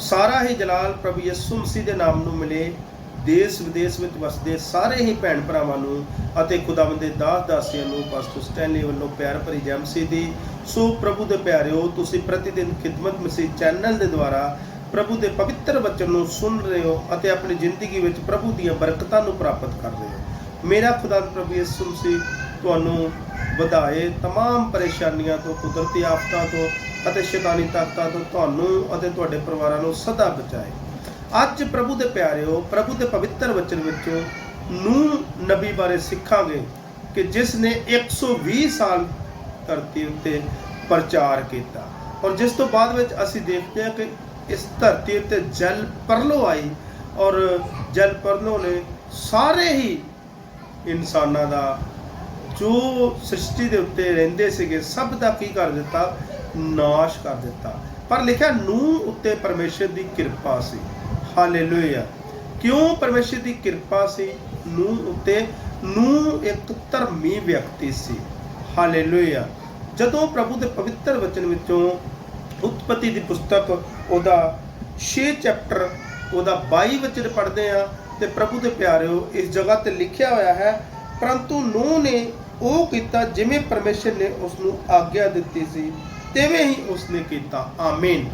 ਸਾਰਾ ਹੀ ਜਲਾਲ ਪ੍ਰਭੂ ਯਿਸੂ ਮਸੀਹ ਦੇ ਨਾਮ ਨੂੰ ਮਿਲੇ ਦੇਸ਼ ਵਿਦੇਸ਼ ਵਿੱਚ ਵਸਦੇ ਸਾਰੇ ਹੀ ਭੈਣ ਭਰਾਵਾਂ ਨੂੰ ਅਤੇ ਖੁਦਾਵੰਦ ਦੇ ਦਾਸ ਦਾਸੀਆਂ ਨੂੰ ਪਾਸਟਰ ਸਟੈਨਲੀ ਵੱਲੋਂ ਪਿਆਰ ਭਰੀ ਜੈ ਮਸੀਹ ਦੀ ਸੋ ਪ੍ਰਭੂ ਦੇ ਪਿਆਰਿਓ ਤੁਸੀਂ ਪ੍ਰਤੀ ਦਿਨ ਖਿਦਮਤ ਮਸੀਹ ਚੈਨਲ ਦੇ ਦੁਆਰਾ ਪ੍ਰਭੂ ਦੇ ਪਵਿੱਤਰ ਵਚਨ ਨੂੰ ਸੁਣ ਰਹੇ ਹੋ ਅਤੇ ਆਪਣੀ ਜ਼ਿੰਦਗੀ ਵਿੱਚ ਪ੍ਰਭੂ ਦੀਆਂ ਬਰਕਤਾਂ ਨੂੰ ਪ੍ਰਾਪਤ ਕਰ ਰਹੇ ਹੋ ਮੇਰਾ ਖੁਦਾ ਪ੍ਰਭੂ ਯਿਸੂ ਮਸੀਹ ਤੁਹਾਨੂੰ ਵਧਾਏ तमाम ਪਰੇਸ਼ਾਨੀਆਂ ਤੋਂ ਕੁਦਰਤੀ ਆਫਤਾਂ ਤੋਂ ਅਤੇ ਸ਼ੈਤਾਨੀ ਤਾਕਤਾਂ ਤੋਂ ਤੁਹਾਨੂੰ ਅਤੇ ਤੁਹਾਡੇ ਪਰਿਵਾਰਾਂ ਨੂੰ ਸਦਾ ਬਚਾਏ। ਅੱਜ ਪ੍ਰਭੂ ਦੇ ਪਿਆਰਿਓ, ਪ੍ਰਭੂ ਦੇ ਪਵਿੱਤਰ ਵਚਨ ਵਿੱਚੋਂ ਨੂਹ ਨਬੀ ਬਾਰੇ ਸਿੱਖਾਂਗੇ ਕਿ ਜਿਸ ਨੇ 120 ਸਾਲ ਧਰਤੀ ਉੱਤੇ ਪ੍ਰਚਾਰ ਕੀਤਾ। ਔਰ ਜਿਸ ਤੋਂ ਬਾਅਦ ਵਿੱਚ ਅਸੀਂ ਦੇਖਦੇ ਹਾਂ ਕਿ ਇਸ ਧਰਤੀ ਉੱਤੇ ਜਲ ਪਰਲੋ ਆਈ ਔਰ ਜਲ ਪਰਲੋ ਨੇ ਸਾਰੇ ਹੀ ਇਨਸਾਨਾਂ ਦਾ ਜੋ ਸ੍ਰਿਸ਼ਟੀ ਦੇ ਉੱਤੇ ਰਹਿੰਦੇ ਸੀਗੇ, ਸਭ ਦਾ ਕੀ ਕਰ ਦਿੱਤਾ? ਨਾਸ਼ ਕਰ ਦਿੱਤਾ। ਪਰ ਲਿਖਿਆ, ਨੂਹ ਉੱਤੇ ਪਰਮੇਸ਼ਰ ਦੀ ਕਿਰਪਾ ਸੀ। ਹਾਲੇਲੂਇਆ। ਕਿਉਂ ਪਰਮੇਸ਼ਰ ਦੀ ਕਿਰਪਾ ਸੀ? ਨੂੰ ਉੱਤੇ ਨੂੰ ਇੱਕ ਧਰਮੀ ਵਿਅਕਤੀ ਸੀ। ਹਾਲੇਲੂਇਆ। ਜਦੋਂ ਪ੍ਰਭੂ ਦੇ ਪਵਿੱਤਰ ਵਚਨ ਵਿੱਚੋਂ ਉਤਪਤੀ ਦੀ ਪੁਸਤਕ, ਉਹਦਾ 6 ਚੈਪਟਰ, ਉਹਦਾ 22 ਵਚਨ ਪੜ੍ਹਦੇ ਆ ਤੇ ਪ੍ਰਭੂ ਦੇ ਪਿਆਰਿਓ, ਇਸ ਜਗ੍ਹਾ ਤੇ ਲਿਖਿਆ ਹੋਇਆ ਹੈ, ਪਰੰਤੂ ਨੂਹ ਨੇ ਉਹ ਕੀਤਾ ਜਿਵੇਂ ਪਰਮੇਸ਼ਰ ਨੇ ਉਸ ਨੂੰ ਆਗਿਆ ਦਿੱਤੀ ਸੀ। ਤਿਵੇਂ ਹੀ ਉਸ ਕੀਤਾ। ਆਮੀਨ।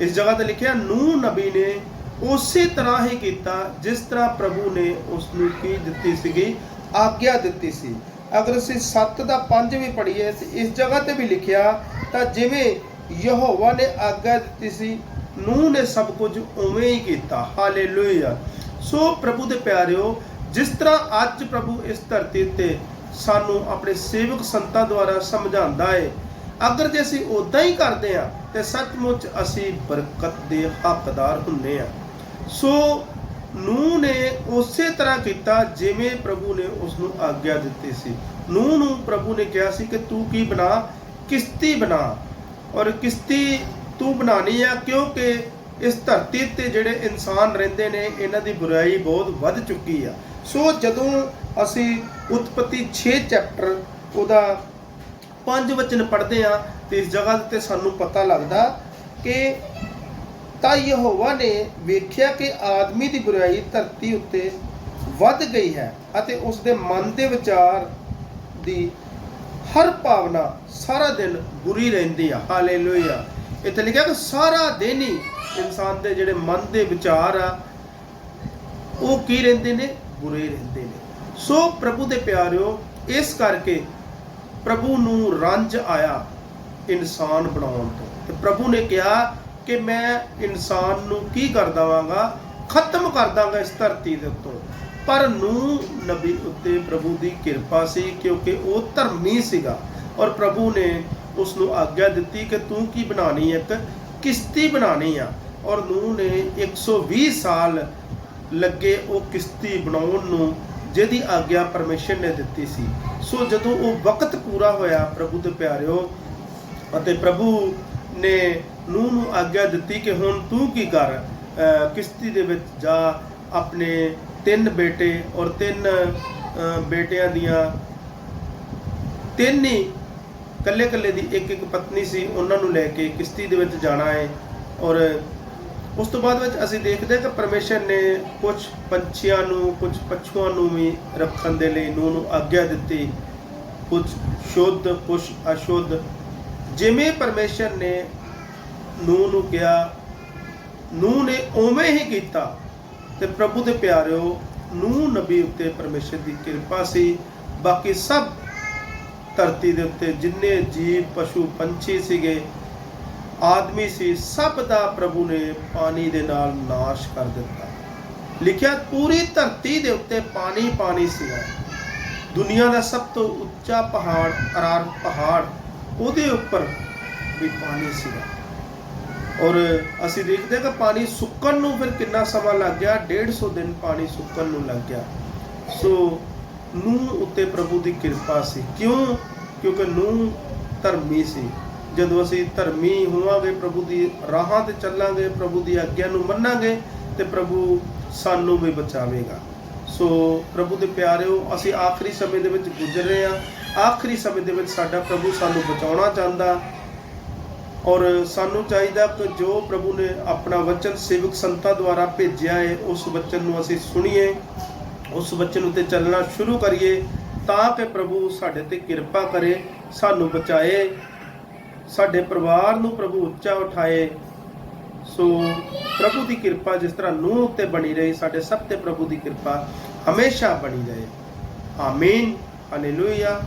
ਇਸ ਜਗ੍ਹਾ ਤੇ ਲਿਖਿਆ, ਨੂਹ ਨਬੀ ਨੇ ਉਸੇ ਤਰ੍ਹਾਂ ਹੀ ਕੀਤਾ, ਜਿਸ ਤਰ੍ਹਾਂ ਪ੍ਰਭੂ ਨੇ ਉਸ ਨੂੰ ਕੀ ਦਿੱਤੀ ਸੀਗੀ? ਆਗਿਆ ਦਿੱਤੀ ਸੀ। ਅਗਰ ਅਸੀਂ 7 ਦਾ 5 ਵੀ ਪੜ੍ਹੀਏ ਇਸ ਜਗ੍ਹਾ ਤੇ ਵੀ ਲਿਖਿਆ, ਤਾਂ ਜਿਵੇਂ ਯਹੋਵਾ ਨੇ ਆਗਿਆ ਦਿੱਤੀ ਸੀ, ਨੂਹ ਨੇ ਸਭ ਕੁਝ ਉਵੇਂ ਹੀ ਕੀਤਾ। ਹਾਲੇਲੂਇਆ। ਸੋ ਪ੍ਰਭੂ ਦੇ ਪਿਆਰਿਓ, ਜਿਸ ਤਰ੍ਹਾਂ ਅੱਜ ਪ੍ਰਭੂ ਇਸ ਧਰਤੀ ਤੇ ਸਾਨੂੰ ਆਪਣੇ ਸੇਵਕ ਸੰਤਾਂ ਦੁਆਰਾ ਸਮਝਾਉਂਦਾ ਹੈ ਅਗਰ ਜੇ ਅਸੀਂ ਉਦਾਂ ਹੀ ਕਰਦੇ ਆ ਤੇ ਸੱਚਮੁੱਚ ਅਸੀਂ ਬਰਕਤ ਦੇ ਹੱਕਦਾਰ ਹੁੰਨੇ ਆ ਸੋ ਨੂਹ ਨੇ ਉਸੇ ਤਰ੍ਹਾਂ ਕੀਤਾ ਜਿਵੇਂ ਪ੍ਰਭੂ ਨੇ ਉਸ ਨੂੰ ਆਗਿਆ ਦਿੱਤੀ ਸੀ। ਨੂਹ ਨੂੰ ਪ੍ਰਭੂ ਨੇ ਕਿਹਾ ਸੀ ਕਿ ਤੂੰ ਕੀ ਬਣਾ? ਕਿਸ਼ਤੀ ਬਣਾ। ਔਰ ਕਿਸ਼ਤੀ ਤੂੰ ਬਣਾਣੀ ਆ ਕਿਉਂਕਿ ਇਸ ਧਰਤੀ ਤੇ ਜਿਹੜੇ ਇਨਸਾਨ ਰਹਿੰਦੇ ਨੇ, ਇਹਨਾਂ ਦੀ ਬੁਰਾਈ ਬਹੁਤ ਵੱਧ ਚੁੱਕੀ ਆ। ਸੋ ਜਦੋਂ ਅਸੀਂ ਉਤਪਤੀ 6 ਚੈਪਟਰ ਉਹਦਾ ਪੰਜ ਵਚਨ ਪੜ੍ਹਦੇ ਆ ਤੇ ਇਸ ਜਗ੍ਹਾ ਤੇ ਸਾਨੂੰ ਪਤਾ ਲੱਗਦਾ ਕਿ ਤਾਂ ਯਹੋਵਾ ਨੇ ਵੇਖਿਆ ਕਿ ਆਦਮੀ ਦੀ ਬੁਰਾਈ ਧਰਤੀ ਉੱਤੇ ਵੱਧ ਗਈ ਹੈ ਅਤੇ ਉਸ ਦੇ ਮਨ ਦੇ ਵਿਚਾਰ ਦੀ ਹਰ ਭਾਵਨਾ ਸਾਰਾ ਦਿਨ ਬੁਰੀ ਰਹਿੰਦੀ ਆ। ਹਾਲੇਲੂਇਆ। ਇੱਥੇ ਲਿਖਿਆ ਕਿ ਸਾਰਾ ਦਿਨ ਹੀ ਇਨਸਾਨ ਦੇ ਜਿਹੜੇ ਮਨ ਦੇ ਵਿਚਾਰ ਆ, ਉਹ ਕੀ ਰਹਿੰਦੇ ਨੇ? ਬੁਰੇ ਰਹਿੰਦੇ ਨੇ। ਸੋ ਪ੍ਰਭੂ ਦੇ ਪਿਆਰਿਓ, ਇਸ ਕਰਕੇ ਪ੍ਰਭੂ ਨੂੰ ਰੰਜ ਆਇਆ ਇਨਸਾਨ ਬਣਾਉਣ ਤੋਂ। ਤੇ ਪ੍ਰਭੂ ਨੇ ਕਿਹਾ ਕਿ ਮੈਂ ਇਨਸਾਨ ਨੂੰ ਕੀ ਕਰ ਦਵਾਂਗਾ? ਖਤਮ ਕਰ ਦਾਂਗਾ ਇਸ ਧਰਤੀ ਦੇ ਉੱਤੋਂ। ਪਰ ਨੂੰ ਨਬੀ ਉੱਤੇ ਪ੍ਰਭੂ ਦੀ ਕਿਰਪਾ ਸੀ ਕਿਉਂਕਿ ਉਹ ਧਰਮੀ ਸੀਗਾ। ਔਰ ਪ੍ਰਭੂ ਨੇ ਉਸ ਨੂੰ ਆਗਿਆ ਦਿੱਤੀ ਕਿ ਤੂੰ ਕੀ ਬਣਾਣੀ ਇੱਕ ਕਿਸ਼ਤੀ ਬਣਾਣੀ ਆ। ਔਰ ਨੂੰ ਨੇ 120 ਸਾਲ ਲੱਗੇ ਉਹ ਕਿਸ਼ਤੀ ਬਣਾਉਣ ਨੂੰ ਜਿਹਦੀ ਆਗਿਆ ਪਰਮੇਸ਼ਰ ਨੇ ਦਿੱਤੀ ਸੀ। ਸੋ ਜਦੋਂ ਉਹ ਵਕਤ ਪੂਰਾ ਹੋਇਆ ਪ੍ਰਭੂ ਦੇ ਪਿਆਰਿਓ, ਅਤੇ ਪ੍ਰਭੂ ਨੇ ਨੂਹ ਨੂੰ ਆਗਿਆ ਦਿੱਤੀ ਕਿ ਹੁਣ ਤੂੰ ਕੀ ਕਰ? ਕਿਸ਼ਤੀ ਦੇ ਵਿੱਚ ਜਾ, ਆਪਣੇ ਤਿੰਨ ਬੇਟੇ ਔਰ ਤਿੰਨ ਬੇਟਿਆਂ ਦੀਆਂ ਤਿੰਨ ਹੀ ਕੱਲੇ ਕੱਲੇ ਦੀ ਇੱਕ ਇੱਕ ਪਤਨੀ ਸੀ, ਉਹਨਾਂ ਨੂੰ ਲੈ ਕੇ ਕਿਸ਼ਤੀ ਦੇ ਵਿੱਚ ਜਾਣਾ ਹੈ ਔਰ ਉਸ ਤੋਂ ਬਾਅਦ ਵਿੱਚ ਅਸੀਂ ਦੇਖਦੇ ਹਾਂ ਕਿ ਪਰਮੇਸ਼ਰ ਨੇ ਕੁਝ ਪੰਛੀਆਂ ਨੂੰ ਕੁਝ ਪਛੂਆਂ ਨੂੰ ਵੀ ਰੱਖਣ ਦੇ ਲਈ ਨੂਹ ਨੂੰ ਆਗਿਆ ਦਿੱਤੀ। ਕੁਝ ਸ਼ੁੱਧ ਕੁਝ ਅਸ਼ੁੱਧ। ਜਿਵੇਂ ਪਰਮੇਸ਼ਰ ਨੇ ਨੂਹ ਨੂੰ ਕਿਹਾ, ਨੂਹ ਨੇ ਉਵੇਂ ਹੀ ਕੀਤਾ। ਤੇ ਪ੍ਰਭੂ ਦੇ ਪਿਆਰਿਓ, ਨੂਹ ਨਬੀ ਉੱਤੇ ਪਰਮੇਸ਼ਰ ਦੀ ਕਿਰਪਾ ਸੀ। ਬਾਕੀ ਸਭ ਧਰਤੀ ਦੇ ਉੱਤੇ ਜਿੰਨੇ ਜੀਵ, ਪਸ਼ੂ, ਪੰਛੀ ਸੀਗੇ ਆਦਮੀ ਸੀ, ਸਭ ਦਾ ਪ੍ਰਭੂ ਨੇ ਪਾਣੀ ਦੇ ਨਾਲ ਨਾਸ਼ ਕਰ ਦਿੱਤਾ। ਲਿਖਿਆ, ਪੂਰੀ ਧਰਤੀ ਦੇ ਉੱਤੇ ਪਾਣੀ ਪਾਣੀ ਸੀਗਾ। ਦੁਨੀਆ ਦਾ ਸਭ ਤੋਂ ਉੱਚਾ ਪਹਾੜ, ਅਰਾਰ ਪਹਾੜ, ਉਹਦੇ ਉੱਪਰ ਵੀ ਪਾਣੀ ਸੀਗਾ। ਔਰ ਅਸੀਂ ਦੇਖਦੇ ਹਾਂ ਕਿ ਪਾਣੀ ਸੁੱਕਣ ਨੂੰ ਫਿਰ ਕਿੰਨਾ ਸਮਾਂ ਲੱਗ ਗਿਆ? 150 ਦਿਨ ਪਾਣੀ ਸੁੱਕਣ ਨੂੰ ਲੱਗ ਗਿਆ। ਸੋ ਨੂਹ ਉੱਤੇ ਪ੍ਰਭੂ ਦੀ ਕਿਰਪਾ ਸੀ। ਕਿਉਂ? ਕਿਉਂਕਿ ਨੂਹ ਧਰਮੀ ਸੀ। ਜਦੋਂ ਅਸੀਂ ਧਰਮੀ ਹੋਵਾਂਗੇ ਪ੍ਰਭੂ ਦੀ ਰਾਹਾਂ ਤੇ ਚੱਲਾਂਗੇ, ਪ੍ਰਭੂ ਦੀ ਆਗਿਆ ਨੂੰ ਮੰਨਾਂਗੇ ਤੇ ਪ੍ਰਭੂ ਸਾਨੂੰ ਵੀ ਬਚਾਵੇਗਾ। ਸੋ ਪ੍ਰਭੂ ਦੇ ਪਿਆਰਿਓ, ਅਸੀਂ ਆਖਰੀ ਸਮੇਂ ਦੇ ਵਿੱਚ ਗੁਜ਼ਰ ਰਹੇ ਹਾਂ। ਆਖਰੀ ਸਮੇਂ ਦੇ ਵਿੱਚ ਸਾਡਾ ਪ੍ਰਭੂ ਸਾਨੂੰ ਬਚਾਉਣਾ ਚਾਹੁੰਦਾ ਔਰ ਸਾਨੂੰ ਚਾਹੀਦਾ ਕਿ ਜੋ ਪ੍ਰਭੂ ਨੇ ਆਪਣਾ ਵਚਨ ਸੇਵਕ ਸੰਤਾਂ ਦੁਆਰਾ ਭੇਜਿਆ ਹੈ, ਉਸ ਵਚਨ ਨੂੰ ਅਸੀਂ ਸੁਣੀਏ, ਉਸ ਵਚਨ ਉਤੇ ਚੱਲਣਾ ਸ਼ੁਰੂ ਕਰੀਏ ਤਾਂ ਕਿ ਪ੍ਰਭੂ ਸਾਡੇ ਤੇ ਕਿਰਪਾ ਕਰੇ, ਸਾਨੂੰ ਬਚਾਏ ਸਾਡੇ ਪਰਿਵਾਰ ਨੂੰ ਪ੍ਰਭੂ ਉੱਚਾ ਉਠਾਏ, ਸੋ ਪ੍ਰਭੂ ਦੀ ਕਿਰਪਾ ਜਿਸ ਤਰ੍ਹਾਂ ਨੂਹ ਉੱਤੇ ਬਣੀ ਰਹੀ, ਸਾਡੇ ਸਭ ਤੇ ਪ੍ਰਭੂ ਦੀ ਕਿਰਪਾ ਹਮੇਸ਼ਾ ਬਣੀ ਰਹੇ। ਆਮੀਨ। ਹਾਲੇਲੂਇਆ